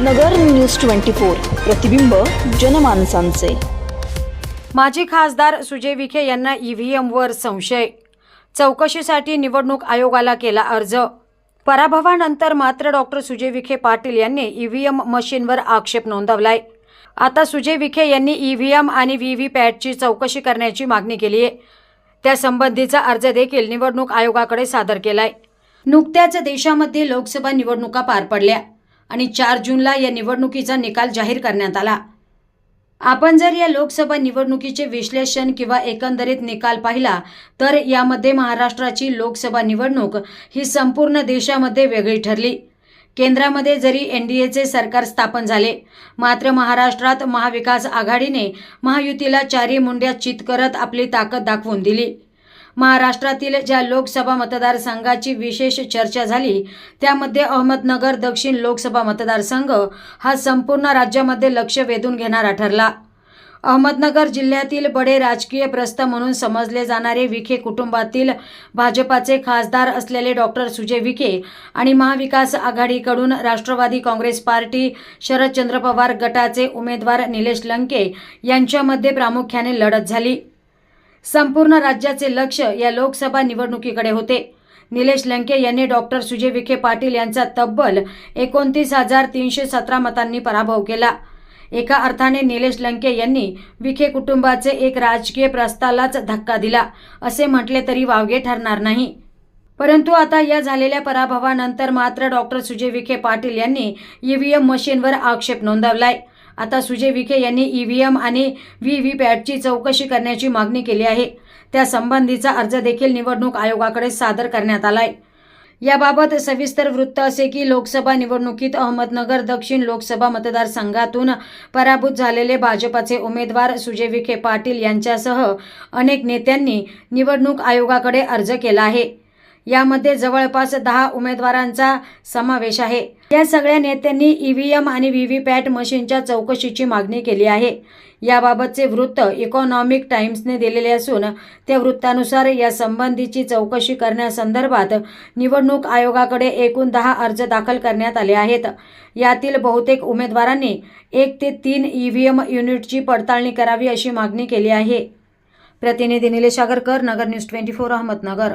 नगर news twenty four प्रतिबिंब जनमानसांचे. माजी खासदार सुजय विखे यांना ईव्हीएमवर संशय. चौकशीसाठी निवडणूक आयोगाला केला अर्ज. पराभवानंतर मात्र डॉक्टर सुजय विखे पाटील यांनी ईव्हीएम मशीनवर आक्षेप नोंदवलाय. आता सुजय विखे यांनी ईव्हीएम आणि व्ही व्ही पॅटची चौकशी करण्याची मागणी केली आहे. त्यासंबंधीचा अर्ज देखील निवडणूक आयोगाकडे सादर केलाय. नुकत्याच देशामध्ये लोकसभा निवडणुका पार पडल्या. आणि चार जूनला या निवडणुकीचा निकाल जाहीर करण्यात आला. आपण जर या लोकसभा निवडणुकीचे विश्लेषण किंवा एकंदरीत निकाल पाहिला तर यामध्ये महाराष्ट्राची लोकसभा निवडणूक ही संपूर्ण देशामध्ये वेगळी ठरली. केंद्रामध्ये जरी एन डी एचे सरकार स्थापन झाले मात्र महाराष्ट्रात महाविकास आघाडीने महायुतीला चारी मुंड्या चित करत आपली ताकद दाखवून दिली. महाराष्ट्रातील ज्या लोकसभा मतदारसंघाची विशेष चर्चा झाली त्यामध्ये अहमदनगर दक्षिण लोकसभा मतदारसंघ हा संपूर्ण राज्यामध्ये लक्ष वेधून घेणारा ठरला. अहमदनगर जिल्ह्यातील बडे राजकीय प्रस्थ म्हणून समजले जाणारे विखे कुटुंबातील भाजपाचे खासदार असलेले डॉक्टर सुजय विखे आणि महाविकास आघाडीकडून राष्ट्रवादी काँग्रेस पार्टी शरदचंद्र पवार गटाचे उमेदवार निलेश लंके यांच्यामध्ये प्रामुख्याने लढत झाली. संपूर्ण राज्याचे लक्ष या लोकसभा निवडणुकीकडे होते. निलेश लंके यांनी डॉक्टर सुजय विखे पाटील यांचा तब्बल एकोणतीस हजार तीनशे सतरा मतांनी पराभव केला. एका अर्थाने निलेश लंके यांनी विखे कुटुंबाचे एक राजकीय प्रस्तालाच धक्का दिला असे म्हटले तरी वावगे ठरणार नाही. परंतु आता या झालेल्या पराभवानंतर मात्र डॉक्टर सुजय विखे पाटील यांनी ईव्हीएम मशीनवर आक्षेप नोंदवलाय. आता सुजय विखे यांनी ईव्हीएम आणि व्ही व्ही पॅटची चौकशी करण्याची मागणी केली आहे. त्यासंबंधीचा अर्ज देखील निवडणूक आयोगाकडे सादर करण्यात आलाय. याबाबत सविस्तर वृत्त असे की लोकसभा निवडणुकीत अहमदनगर दक्षिण लोकसभा मतदारसंघातून पराभूत झालेले भाजपाचे उमेदवार सुजय विखे पाटील यांच्यासह अनेक नेत्यांनी निवडणूक आयोगाकडे अर्ज केला आहे. यामध्ये जवळपास दहा उमेदवारांचा समावेश आहे. या सगळ्या नेत्यांनी ईव्हीएम आणि व्हीव्हीपॅट मशीनच्या चौकशीची मागणी केली आहे. याबाबतचे वृत्त इकॉनॉमिक टाइम्सने दिलेले असून त्या वृत्तानुसार या संबंधीची चौकशी करण्यासंदर्भात निवडणूक आयोगाकडे एकूण दहा अर्ज दाखल करण्यात आले आहेत. यातील बहुतेक उमेदवारांनी एक ते तीन ईव्हीएम युनिटची पडताळणी करावी अशी मागणी केली आहे. प्रतिनिधी Nilesh Agarkar Nagar news twenty four Ahmednagar.